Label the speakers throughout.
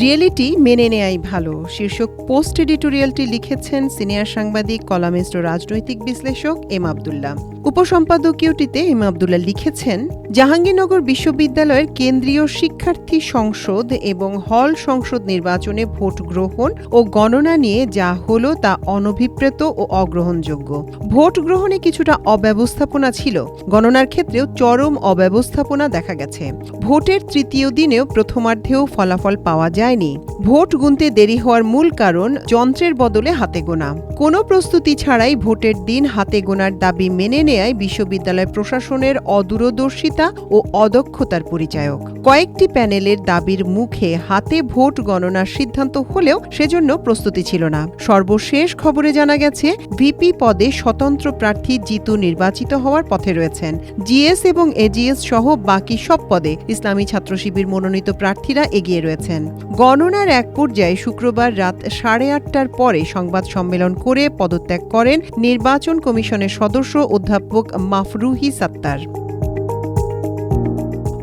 Speaker 1: Reality মেনে নেয়াই ভালো। শীর্ষক পোস্ট এডিটোরিয়ালটি লিখেছেন সিনিয়র সাংবাদিক, কলামিস্ট ও রাজনৈতিক বিশ্লেষক এম আবদুল্লাহ। উপসম্পাদকীয়টিতে এম আবদুল্লাহ লিখেছেন, জাহাঙ্গীরনগর বিশ্ববিদ্যালয়ের কেন্দ্রীয় শিক্ষার্থী সংসদ এবং হল সংসদ নির্বাচনে ভোট গ্রহণ ও গণনা নিয়ে যা হলো তা অনভিপ্রেত ও অগ্রহণযোগ্য। ভোট গ্রহণে কিছুটা অব্যবস্থাপনা ছিল, গণনার ক্ষেত্রেও চরম অব্যবস্থাপনা দেখা গেছে। ভোটের তৃতীয় দিনেও প্রথমার্ধেও ফলাফল পাওয়া যায়নি। ভোট গুনতে দেরি হওয়ার মূল কারণ যন্ত্রের বদলে হাতে গোনা। কোনো প্রস্তুতি ছাড়াই ভোটের দিন হাতে গোনার দাবি মেনে নেয়ায় বিশ্ববিদ্যালয় প্রশাসনের অদূরদর্শিতা ও অদক্ষতার পরিচায়ক। কয়েকটি প্যানেলের দাবির মুখে হাতে ভোট গণনার সিদ্ধান্ত হলেও সেজন্য প্রস্তুতি ছিল না। সর্বশেষ খবরে জানা গেছে, ভিপি পদে স্বতন্ত্র প্রার্থী জিতু নির্বাচিত হওয়ার পথে রয়েছেন। জিএস এবং এজিএস সহ বাকি সব পদে ইসলামী ছাত্র শিবির মনোনীত প্রার্থীরা এগিয়ে রয়েছেন। গণনার এক পর্যায়ে শুক্রবার রাত সাড়ে আটটার পরে সংবাদ সম্মেলন করে পদত্যাগ করেন নির্বাচন কমিশনের সদস্য অধ্যাপক मतबुक मफरूही सत्तर।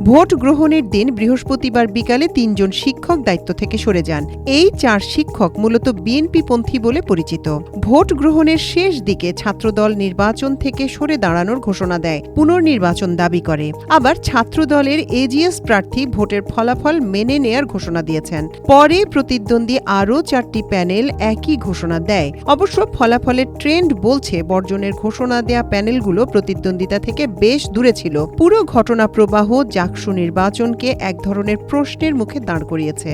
Speaker 1: ভোট গ্রহণের দিন বৃহস্পতিবার বিকালে তিনজন শিক্ষক দায়িত্ব থেকে সরে যান। এই চার শিক্ষক মূলত বিএনপিপন্থী বলে পরিচিত। ভোট গ্রহণের শেষ দিকে ছাত্রদল নির্বাচন থেকে সরে দাঁড়ানোর ঘোষণা দেয়, পুনর্নির্বাচন দাবি করে। আবার ছাত্রদলের এজিএস প্রার্থী ভোটের ফলাফল মেনে নেয়ার ঘোষণা দিয়েছেন। পরে প্রতিদ্বন্দ্বী আরও চারটি প্যানেল একই ঘোষণা দেয়। অবশ্য ফলাফলের ট্রেন্ড বলছে, বর্জনের ঘোষণা দেয়া প্যানেলগুলো প্রতিদ্বন্দ্বিতা থেকে বেশ দূরে ছিল। পুরো ঘটনা প্রবাহ ডাকসু নির্বাচনকে এক ধরনের প্রশ্নের মুখে দাঁড় করিয়েছে।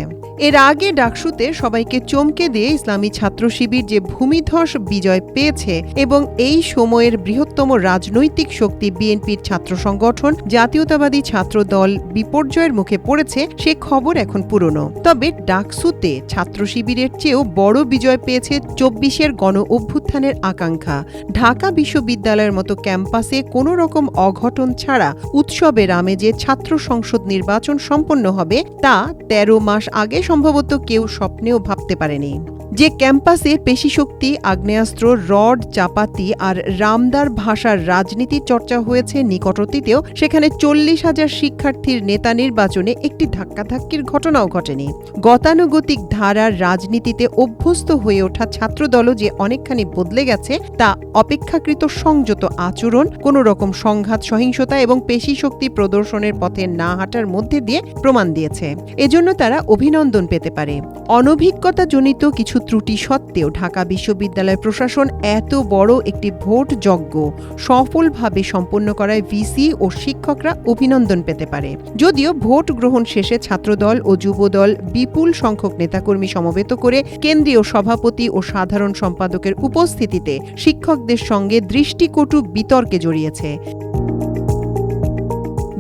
Speaker 1: এর আগে ডাকসুতে সবাইকে চমকে দিয়ে ইসলামী ছাত্র শিবির যে ভূমিধস বিজয় পেয়েছে এবং এই সময়ের বৃহত্তম রাজনৈতিক শক্তি বিএনপির ছাত্র সংগঠন, জাতীয়তাবাদী ছাত্র দল বিপর্যয়ের মুখে পড়েছে, সে খবর এখন পুরনো। তবে ডাকসুতে ছাত্র শিবিরের চেয়েও বড় বিজয় পেয়েছে চব্বিশের গণ অভ্যুত্থানের আকাঙ্ক্ষা। ঢাকা বিশ্ববিদ্যালয়ের মতো ক্যাম্পাসে কোনো রকম অঘটন ছাড়া উৎসবের আমেজে ছাত্র সংসদ নির্বাচন সম্পন্ন হবে তা ১৩ মাস আগে সম্ভবত কেউ স্বপ্নেও ভাবতে পারেনি। যে ক্যাম্পাসে পেশিশক্তি, আগ্নেয়াস্ত্র, রড, চাপাতি আর রামদার ভাষার রাজনীতির চর্চা হয়েছে নিকট অতীতেও সেখানে চল্লিশ হাজার শিক্ষার্থীর নেতা নির্বাচনে একটি ধাক্কাধাক্কির ঘটনাও ঘটেনি। গতানুগতিক ধারার রাজনীতিতে অভ্যস্ত হয়ে ওঠা ছাত্রদলও যে অনেকখানি বদলে গেছে, তা অপেক্ষাকৃত সংযত আচরণ কোনো রকম সংঘাত, সহিংসতা এবং পেশিশক্তি প্রদর্শনের পথে না হাঁটার মধ্যে দিয়ে প্রমাণ দিয়েছে। এজন্য তারা অভিনন্দন পেতে পারে। অনভিজ্ঞতাজনিত কিছু ত্রুটি সত্ত্বেও ঢাকা বিশ্ববিদ্যালয় প্রশাসন এত বড় একটি ভোট যজ্ঞ সফলভাবে সম্পন্ন করায় ভিসি ও শিক্ষকরা অভিনন্দন পেতে পারে। যদিও ভোট গ্রহণ শেষে ছাত্রদল ও যুবদল বিপুল সংখ্যক নেতাকর্মী সমবেত করে কেন্দ্রীয় সভাপতি ও সাধারণ সম্পাদকের উপস্থিতিতে শিক্ষকদের সঙ্গে দৃষ্টিকটু বিতর্কে জড়িয়েছে।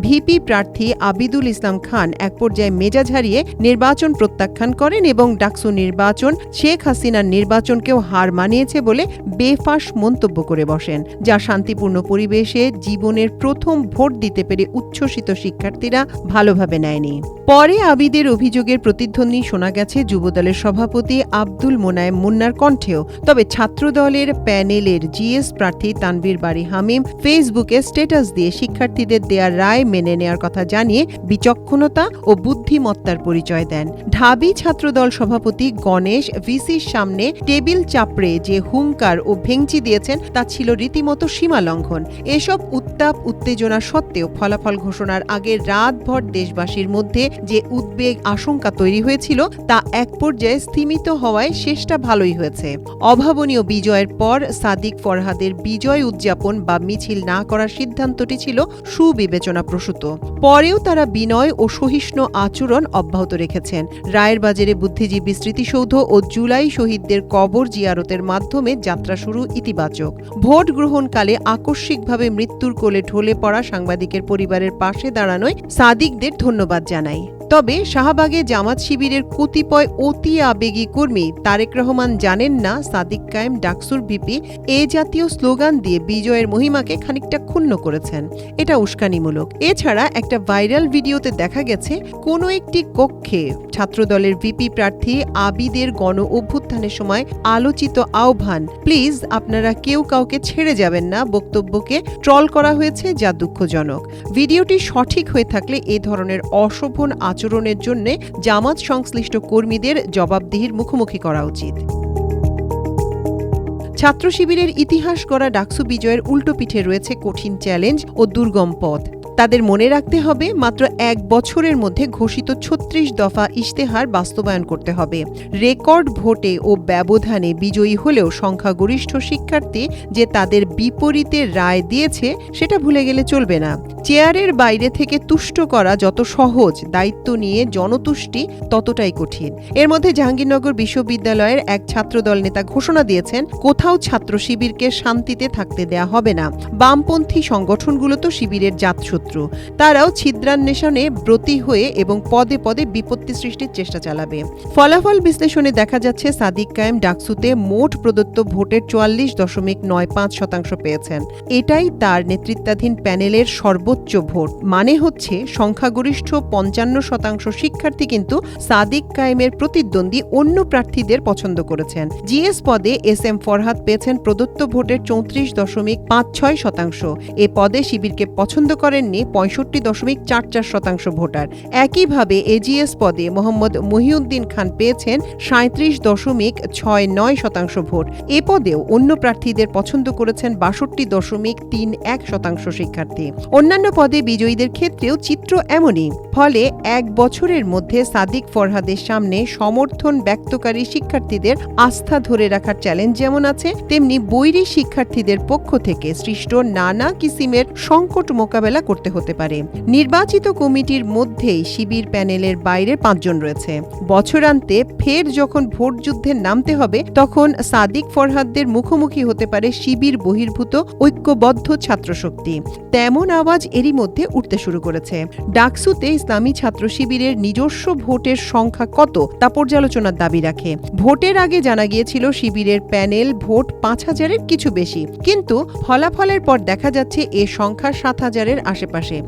Speaker 1: ভিপি প্রার্থী আবিদুল ইসলাম খান এক পর্যায়ে মেজাজ হারিয়ে নির্বাচন প্রত্যাখ্যান করেন এবং ডাকসু নির্বাচন শেখ হাসিনার নির্বাচনকেও হার মানিয়েছে বলে বেফাস মন্তব্য করে বসেন, যা শান্তিপূর্ণ পরিবেশে জীবনের প্রথম ভোট দিতে পেরে উচ্ছ্বসিত শিক্ষার্থীরা ভালোভাবে নেয়নি। পরে আবিদের অভিযোগের প্রতিধ্বনি শোনা গেছে যুবদলের সভাপতি আব্দুল মোনায়েম মুন্নার কণ্ঠেও। তবে ছাত্রদলের প্যানেলের জিএস প্রার্থী তানভীর বাড়ি হামিম ফেসবুকে স্ট্যাটাস দিয়ে শিক্ষার্থীদের দেয়া রায় মেনে নেওয়ার কথা জানিয়ে বিচক্ষণতা ও বুদ্ধিমত্তার পরিচয় দেন। ঢাবি ছাত্রদল সভাপতি গণেশ ভিসির সামনে টেবিল চাপড়ে যে হুঙ্কার ও ভেঙচি দিয়েছেন তা ছিল রীতিমতো সীমা লঙ্ঘন এসব উত্তাপ উত্তেজনা সত্ত্বেও ফলাফল ঘোষণার আগে রাতভর দেশবাসীর মধ্যে যে উদ্বেগ আশঙ্কা তৈরি হয়েছিল তা এক পর্যায়ে স্থিমিত হওয়ায় শেষটা ভালোই হয়েছে। অভাবনীয় বিজয়ের পর সাদিক ফরহাদের বিজয় উদযাপন বা মিছিল না করার সিদ্ধান্তটি ছিল সুবিবেচনা প্রসূত পরেও তারা বিনয় ও সহিষ্ণু আচরণ অব্যাহত রেখেছেন। রায়ের বাজারে বুদ্ধিজীবী স্মৃতিসৌধ ও জুলাই শহীদদের কবর জিয়ারতের মাধ্যমে যাত্রা শুরু ইতিবাচক। ভোট গ্রহণকালে আকস্মিকভাবে মৃত্যুর কোলে ঢলে পড়া সাংবাদিকের পরিবারের পাশে দাঁড়ানোয় সাদিকদের ধন্যবাদ জানাই। তবে শাহবাগে জামাত শিবিরের কতিপয় অতি আবেগী কর্মী তারেক রহমান জানেন না সাদিক কায়েম ডাকসুর ভিপি এ জাতীয় স্লোগান দিয়ে বিজয়ের মহিমাকে খানিকটা ক্ষুণ্ণ করেছেন। এটা উস্কানিমূলক। এছাড়া একটা ভাইরাল ভিডিওতে দেখা গেছে, কোনো একটি কক্ষে ছাত্রদলের ভিপি প্রার্থী আবিদের গণ অভ্যুত্থানের সময় আলোচিত আহ্বান, প্লিজ আপনারা কেউ কাউকে ছেড়ে যাবেন না বক্তব্যকে ট্রল করা হয়েছে যা দুঃখজনক। ভিডিওটি সঠিক হয়ে থাকলে এ ধরনের অশোভন আচরণের জন্য জামাত সংশ্লিষ্ট কর্মীদের জবাবদিহির মুখোমুখি করা উচিত। ছাত্র শিবিরের ইতিহাস গড়া ডাকসু বিজয়ের উল্টো পিঠে রয়েছে কঠিন চ্যালেঞ্জ ও দুর্গম পথ। তাদের মনে রাখতে হবে মাত্র এক বছরের মধ্যে ঘোষিত ছত্রিশ দফা ইশতেহার বাস্তবায়ন করতে হবে। রেকর্ড ভোটে ও ব্যবধানে বিজয়ী হলেও সংখ্যাগরিষ্ঠ শিক্ষার্থী যে তাদের বিপরীতে রায় দিয়েছে, সেটা ভুলে গেলে চলবে না। চেয়ারের বাইরে থেকে তুষ্ট করা যত সহজ দায়িত্ব নিয়ে জনতুষ্টি ততটাই কঠিন। এর মধ্যে জাহাঙ্গীরনগর বিশ্ববিদ্যালয়ের এক ছাত্রদল নেতা ঘোষণা দিয়েছেন, কোথাও ছাত্র শিবিরকে শান্তিতে থাকতে দেয়া হবে না। বামপন্থী সংগঠনগুলো তো শিবিরের জাতশত্রু। তারাও ছিদ্রান্বেষণে ব্রতী হয়ে এবং পদে পদে বিপত্তি সৃষ্টির চেষ্টা চালাবে। ফলাফল বিশ্লেষণে দেখা যাচ্ছে, সাদিক কায়েম ডাকসুতে মোট প্রদত্ত ভোটের চুয়াল্লিশ দশমিক নয় পাঁচ শতাংশ পেয়েছেন। এটাই তার নেতৃত্বাধীন প্যানেলের সর্বোচ্চ ভোট। মানে হচ্ছে সংখ্যাগরিষ্ঠ পঞ্চান্ন শতাংশ শিক্ষার্থী কিন্তু সাদিক কায়েমের প্রতিদ্বন্দ্বী অন্য প্রার্থীদের পছন্দ করেছেন। জিএস পদে এস এম ফরহাদ পেয়েছেন প্রদত্ত ভোটের চৌত্রিশ দশমিক পাঁচ ছয় শতাংশ। এ পদে শিবিরকে পছন্দ করেননি পঁয়ষট্টি দশমিক চার চার শতাংশ ভোটার। একইভাবে এজিএস পদে মোহাম্মদ মহিউদ্দিন খান পেয়েছেন সাঁত্রিশ দশমিক ছয় নয় শতাংশ ভোট। এ পদেও অন্য প্রার্থীদের পছন্দ করেছেন বাষট্টি দশমিক তিন এক শতাংশ শিক্ষার্থী। অন্যান্য পদে বিজয়ীদের ক্ষেত্রেও চিত্র এমনই। ফলে এক বছরের মধ্যে সাদিক ফরহাদের সামনে সমর্থন ব্যক্তকারী শিক্ষার্থীদের আস্থা ধরে রাখার চ্যালেঞ্জ যেমন আছে, তেমনি বৈরী শিক্ষার্থীদের পক্ষ থেকে সৃষ্ট নানা কিসিমের সংকট মোকাবেলা করতে হতে পারে। নির্বাচিত কমিটির মধ্যেই শিবির প্যানেলের বাইরে পাঁচজন রয়েছে। বছরান্তে ফের যখন ভোট যুদ্ধে নামতে হবে, তখন সাদিক ফরহাদদের মুখোমুখি হতে পারে শিবির বহির্ভূত ঐক্যবদ্ধ ছাত্রশক্তি। তেমন আওয়াজ এরই মধ্যে উঠতে শুরু করেছে। ডাকসুতে ইসলামী ছাত্র শিবিরের নিজস্ব ভোটের সংখ্যা কত তা পর্যালোচনার দাবি রাখে। ভোটের আগে জানা গিয়েছিল শিবিরের প্যানেল ভোট পাঁচ হাজারের কিছু বেশি। কিন্তু ফলাফলের পর দেখা যাচ্ছে এ সংখ্যা সাত হাজারের আশেপাশে।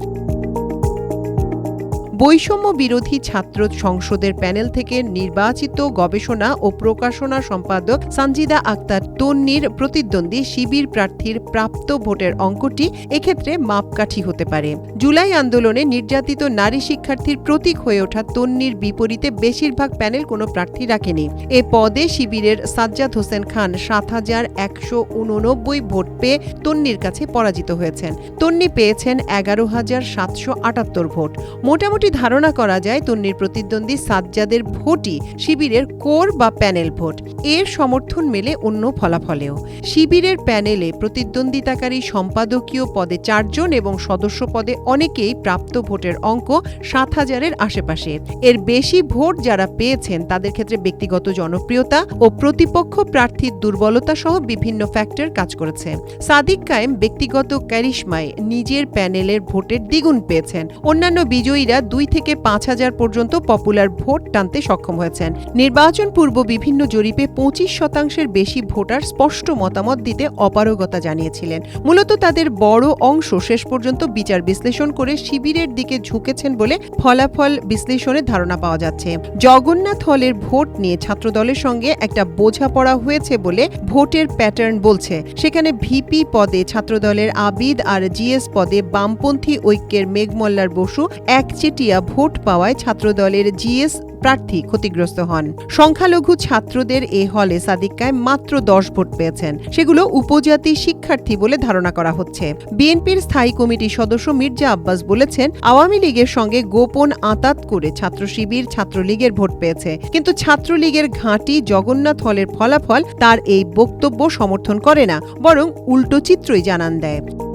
Speaker 1: বৈষম্য বিরোধী ছাত্র সংসদের প্যানেল থেকে নির্বাচিত গবেষণা ও প্রকাশনা সম্পাদক সঞ্জিদা আক্তার তন্নির প্রতিদ্বন্দ্বী শিবির প্রার্থীর প্রাপ্ত ভোটের অঙ্কটি এক্ষেত্রে মাপকাঠি হতে পারে। জুলাই আন্দোলনে নির্যাতিত নারী শিক্ষার্থীর প্রতীক হয়ে ওঠা তন্নির বিপরীতে বেশিরভাগ প্যানেল কোনো প্রার্থী রাখেনি। এ পদে শিবিরের সাজ্জাদ হোসেন খান সাত হাজার একশো উননব্বই ভোট পেয়ে তন্নির কাছে পরাজিত হয়েছেন। তন্নি পেয়েছেন এগারো হাজার সাতশো আটাত্তর ভোট। মোটামুটি ধারণা করা যায় তন্নির প্রতিদ্বন্দ্বী সাজ্জাদের ভোটই শিবিরের কোর বা প্যানেল ভোট। এর সমর্থন মেলে অন্য ফলাফলেও। শিবিরের প্যানেলে প্রতিদ্বন্দ্বিতাকারী সম্পাদকীয় পদে চারজন এবং সদস্য পদে অনেকেই প্রাপ্ত ভোটের অঙ্ক সাত হাজারের আশেপাশে। এর বেশি ভোট যারা পেয়েছেন তাদের ক্ষেত্রে ব্যক্তিগত জনপ্রিয়তা ও প্রতিপক্ষ প্রার্থীর দুর্বলতা সহ বিভিন্ন ফ্যাক্টর কাজ করেছে। সাদিক কায়েম ব্যক্তিগত ক্যারিশমায় নিজের প্যানেলের ভোটের দ্বিগুণ পেয়েছেন। অন্যান্য বিজয়ীরা দুই থেকে পাঁচ হাজার পর্যন্ত পপুলার ভোট টানতে সক্ষম হয়েছেন। নির্বাচন পূর্ব বিভিন্ন জরিপে পঁচিশ শতাংশের বেশি ভোটার স্পষ্ট মতামত দিতে অপারগতা জানিয়েছিলেন। মূলত তাদের বড় অংশ শেষ পর্যন্ত বিচার বিশ্লেষণ করে শিবিরের দিকে ঝুঁকেছেন বলে ফলাফল বিশ্লেষণে ধারণা পাওয়া যাচ্ছে। জগন্নাথ হলের ভোট নিয়ে ছাত্রদলের সঙ্গে একটা বোঝাপড়া হয়েছে বলে ভোটের প্যাটার্ন বলছে। সেখানে ভিপি পদে ছাত্রদলের আবিদ আর জিএস পদে বামপন্থী ঐক্যের মেঘমল্লার বসু একচেটিয়া ভোট পাওয়ায় ছাত্রদলের জিএস প্রার্থী ক্ষতিগ্রস্ত হন। সংখ্যালঘু ছাত্রদের এ হলে সাদিক মাত্র দশ ভোট পেয়েছেন। সেগুলো উপজাতি শিক্ষার্থী বলে ধারণা করা হচ্ছে। বিএনপির স্থায়ী কমিটির সদস্য মির্জা আব্বাস বলেছেন, আওয়ামী লীগের সঙ্গে গোপন আতাত করে ছাত্র শিবির ছাত্রলীগের ভোট পেয়েছে। কিন্তু ছাত্রলীগের ঘাঁটি জগন্নাথ হলের ফলাফল তার এই বক্তব্য সমর্থন করে না, বরং উল্টো চিত্রই জানান দেয়।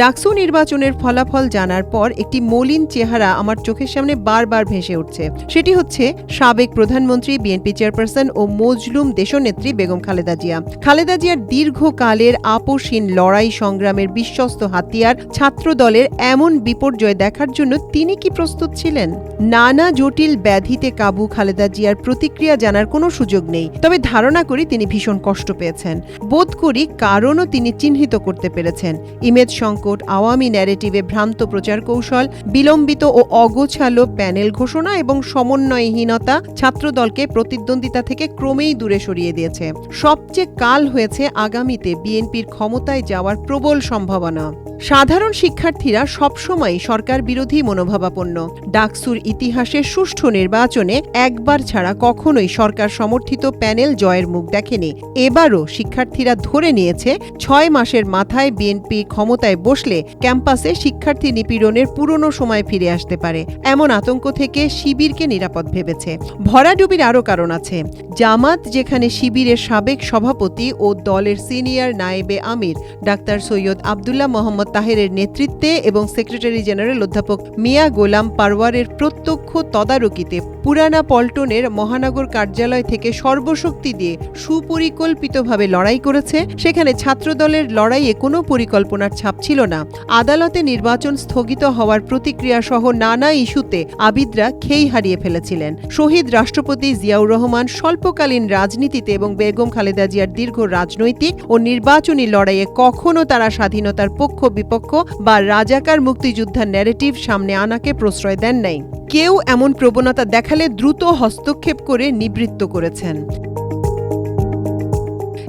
Speaker 1: ডাকসু নির্বাচনের ফলাফল জানার পর একটি মলিন চেহারা আমার চোখের সামনে বারবার ভেসে উঠছে। সেটি হচ্ছে সাবেক প্রধানমন্ত্রী, বিএনপি চেয়ারপারসন ও মজলুম দেশনেত্রী বেগম খালেদা জিয়া। খালেদা জিয়ার দীর্ঘকালের আপোষহীন লড়াই সংগ্রামের বিশ্বস্ত হাতিয়ার ছাত্র দলের এমন বিপর্যয় দেখার জন্য তিনি কি প্রস্তুত ছিলেন? নানা জটিল ব্যাধিতে কাবু খালেদা জিয়ার প্রতিক্রিয়া জানার কোনো সুযোগ নেই, তবে ধারণা করি তিনি ভীষণ কষ্ট পেয়েছেন। বোধ করি কারণও তিনি চিহ্নিত করতে পেরেছেন। ইমেজ সংকট সংকট আওয়ামী ন্যারেটিভে ভ্রান্ত প্রচার কৌশল, বিলম্বিত ও অগোছালো প্যানেল ঘোষণা এবং সমন্বয়হীনতা ছাত্রদলকে প্রতিদ্বন্দ্বিতা থেকে ক্রমেই দূরে সরিয়ে দিয়েছে। সবচেয়ে কাল হয়েছে আগামীতে বিএনপির ক্ষমতায় যাওয়ার প্রবল সম্ভাবনা। সাধারণ শিক্ষার্থীরা সবসময় সরকার বিরোধী মনোভাবাপন্ন। ডাকসুর ইতিহাসে সুষ্ঠু নির্বাচনে একবার ছাড়া কখনোই সরকার সমর্থিত প্যানেল জয়ের মুখ দেখেনি। এবারও শিক্ষার্থীরা ধরে নিয়েছে, ছয় মাসের মাথায় বিএনপি ক্ষমতায় বসলে ক্যাম্পাসে শিক্ষার্থী নিপীড়নের পুরনো সময় ফিরে আসতে পারে। এমন আতঙ্ক থেকে শিবিরকে নিরাপদ ভেবেছে। ভরাডুবির আরও কারণ আছে। জামাত, যেখানে শিবিরের সাবেক সভাপতি ও দলের সিনিয়র নায়েবে আমির, ডাক্তার সৈয়দ আবদুল্লাহ মোহাম্মদ তাহেরের নেতৃত্বে এবং সেক্রেটারি জেনারেল অধ্যাপক মিয়া গোলাম পারওয়ারের প্রত্যক্ষ তদারকিতে পুরানা পল্টনের মহানগর কার্যালয় থেকে সর্বশক্তি দিয়ে সুপরিকল্পিতভাবে লড়াই করেছে, সেখানে ছাত্রদলের লড়াইয়ে কোনো পরিকল্পনার ছাপ ছিল না। আদালতে নির্বাচন স্থগিত হওয়ার প্রতিক্রিয়া সহ নানা ইস্যুতে আবিদরা খেই হারিয়ে ফেলেছিলেন। শহীদ রাষ্ট্রপতি জিয়াউর রহমান স্বল্পকালীন রাজনীতিতে এবং বেগম খালেদা জিয়ার দীর্ঘ রাজনৈতিক ও নির্বাচনী লড়াইয়ে কখনো তারা স্বাধীনতার পক্ষ বিপক্ষ বা রাজাকার মুক্তিযোদ্ধার ন্যারেটিভ সামনে আনাকে প্রশ্রয় দেন নাই। কেউ এমন প্রবণতা দেখালে দ্রুত হস্তক্ষেপ করে নিবৃত্ত করেছেন।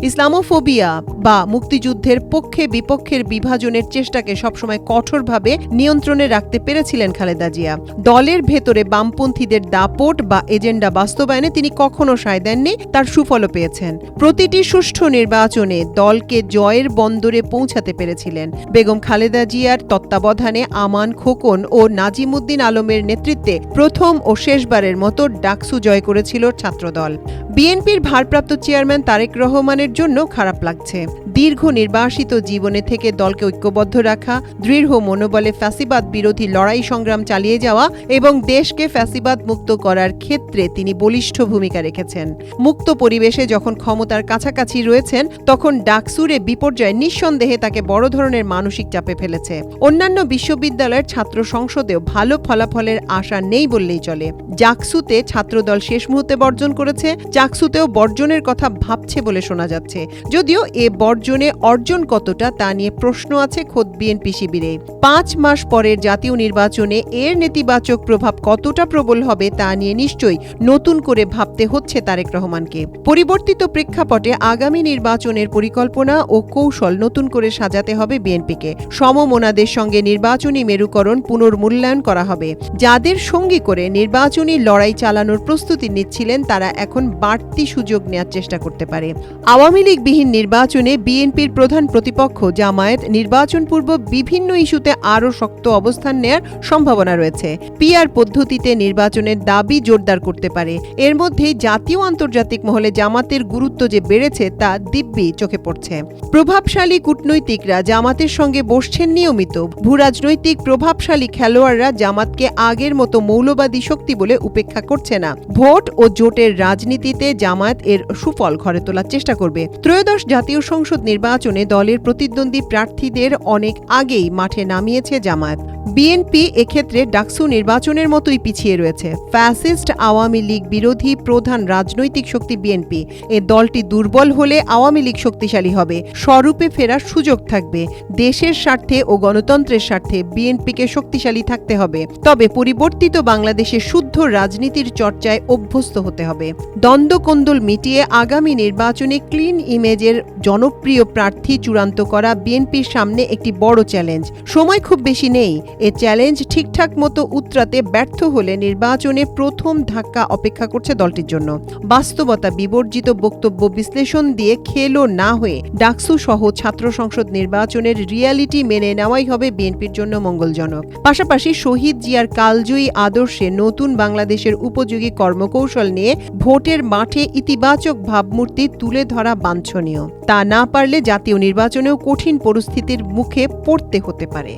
Speaker 1: ইসলামোফোবিয়া বা মুক্তিযুদ্ধের পক্ষে বিপক্ষের বিভাজনের চেষ্টাকে সবসময় কঠোরভাবে নিয়ন্ত্রণে রাখতে পেরেছিলেন খালেদা জিয়া। দলের ভেতরে বামপন্থীদের দাপট বা এজেন্ডা বাস্তবায়নে তিনি কখনো সায় দেননি, তার সুফলও পেয়েছেন। প্রতিটি সুষ্ঠু নির্বাচনে দলকে জয়ের বন্দরে পৌঁছাতে পেরেছিলেন। বেগম খালেদা জিয়ার তত্ত্বাবধানে আমান খোকন ও নাজিমুদ্দিন আলমের নেতৃত্বে প্রথম ও শেষবারের মতো ডাকসু জয় করেছিল ছাত্রদল। বিএনপির ভারপ্রাপ্ত চেয়ারম্যান তারেক রহমানের জন্য খারাপ লাগছে। দীর্ঘ নির্বাসিত জীবনে থেকে দলকে ঐক্যবদ্ধ রাখা, দৃঢ় মনোবলে ফ্যাসিবাদ বিরোধী লড়াই সংগ্রাম চালিয়ে যাওয়া এবং দেশকে ফ্যাসিবাদ মুক্ত করার ক্ষেত্রে তিনি বলিষ্ঠ ভূমিকা রেখেছেন। মুক্ত পরিবেশে যখন ক্ষমতার কাছাকাছি রয়েছেন, তখন ডাকসুরে বিপর্যয় নিঃসন্দেহে তাকে বড় ধরনের মানসিক চাপে ফেলেছে। অন্যান্য বিশ্ববিদ্যালয়ের ছাত্র সংসদেও ভালো ফলাফলের আশা নেই বললেই চলে। জাকসুতে ছাত্রদল শেষ মুহূর্তে বর্জন করেছে, জাকসুতেও বর্জনের কথা ভাবছে বলে শোনা যাচ্ছে। যদিও এ বর্জনে অর্জন কতটা তা নিয়ে প্রশ্ন আছে খোদ বিএনপি শিবিরে। পাঁচ মাস পরের জাতীয় নির্বাচনে এর নেতিবাচক প্রভাব কতটা প্রবল হবে তা নিয়ে নিশ্চয়ই নতুন করে ভাবতে হচ্ছে তারেক রহমানকে। পরিবর্তিত প্রেক্ষাপটে আগামী নির্বাচনের পরিকল্পনা ও কৌশল নতুন করে সাজাতে হবে বিএনপিকে। সমমনাদের সঙ্গে নির্বাচনী মেরুকরণ পুনর্মূল্যায়ন করা হবে। যাদের সঙ্গী করে নির্বাচনী লড়াই চালানোর প্রস্তুতি নিচ্ছিলেন তারা এখন বাড়তি সুযোগ নেওয়ার চেষ্টা করতে পারে। আওয়ামী লীগবিহীন নির্বাচনে বিএনপির প্রধান প্রতিপক্ষ জামায়াত নির্বাচন পূর্ব বিভিন্ন ইস্যুতে আরও শক্ত অবস্থান নেয়ার সম্ভাবনা রয়েছে। পিআর পদ্ধতিতে নির্বাচনের দাবি জোরদার করতে পারে। এর মধ্যেই জাতীয় আন্তর্জাতিক মহলে জামাতের গুরুত্ব যে বেড়েছে তা দিব্যি চোখে পড়ছে। প্রভাবশালী কূটনৈতিকরা জামাতের সঙ্গে বসছেন নিয়মিত। ভূরাজনৈতিক প্রভাবশালী খেলোয়াড়রা জামাতকে আগের মতো মৌলবাদী শক্তি বলে উপেক্ষা করছে না। ভোট ও জোটের রাজনীতিতে জামায়াত এর সুফল ঘরে তোলার চেষ্টা করবে। ত্রয়োদশ জাতীয় সংসদ নির্বাচনে দলের প্রতিদ্বন্দ্বী প্রার্থীদের অনেক আগেই মাঠে নামিয়েছে জামায়াত। বিএনপি এক্ষেত্রে ডাকসু নির্বাচনের মতোই পিছিয়ে রয়েছে। ফ্যাসিস্ট আওয়ামী লীগ বিরোধী প্রধান রাজনৈতিক শক্তি বিএনপি। এ দলটি দুর্বল হলে আওয়ামী লীগ শক্তিশালী হবে। স্বরূপে ফেরার সুযোগ থাকবে। দেশের স্বার্থে ও গণতন্ত্রের স্বার্থে বিএনপিকে শক্তিশালী থাকতে হবে। তবে পরিবর্তিত বাংলাদেশের শুদ্ধ রাজনীতির চর্চায় অভ্যস্ত হতে হবে। দ্বন্দ্বকন্দল মিটিয়ে আগামী নির্বাচনে ক্লিন ইমেজের জনপ্রিয় প্রার্থী চূড়ান্ত করা বিএনপির সামনে একটি বড় চ্যালেঞ্জ। সময় খুব বেশি নেই। এ চ্যালেঞ্জ ঠিকঠাক মতো উতরাতে ব্যর্থ হলে নির্বাচনে প্রথম ধাক্কা অপেক্ষা করছে দলটির জন্য। বাস্তবতা বিবর্জিত বক্তব্য বিশ্লেষণ দিয়ে খেলো না হয়ে ডাকসু সহ ছাত্র সংসদ নির্বাচনের রিয়ালিটি মেনে নেওয়াই হবে বিএনপির জন্য মঙ্গলজনক। পাশাপাশি শহীদ জিয়ার কালজয়ী আদর্শে নতুন বাংলাদেশের উপযোগী কর্মকৌশল নিয়ে ভোটের মাঠে ইতিবাচক ভাবমূর্তি তুলে ধরা বাঞ্ছনীয়। তা না পারলে জাতীয় নির্বাচনেও কঠিন পরিস্থিতির মুখে পড়তে হতে পারে।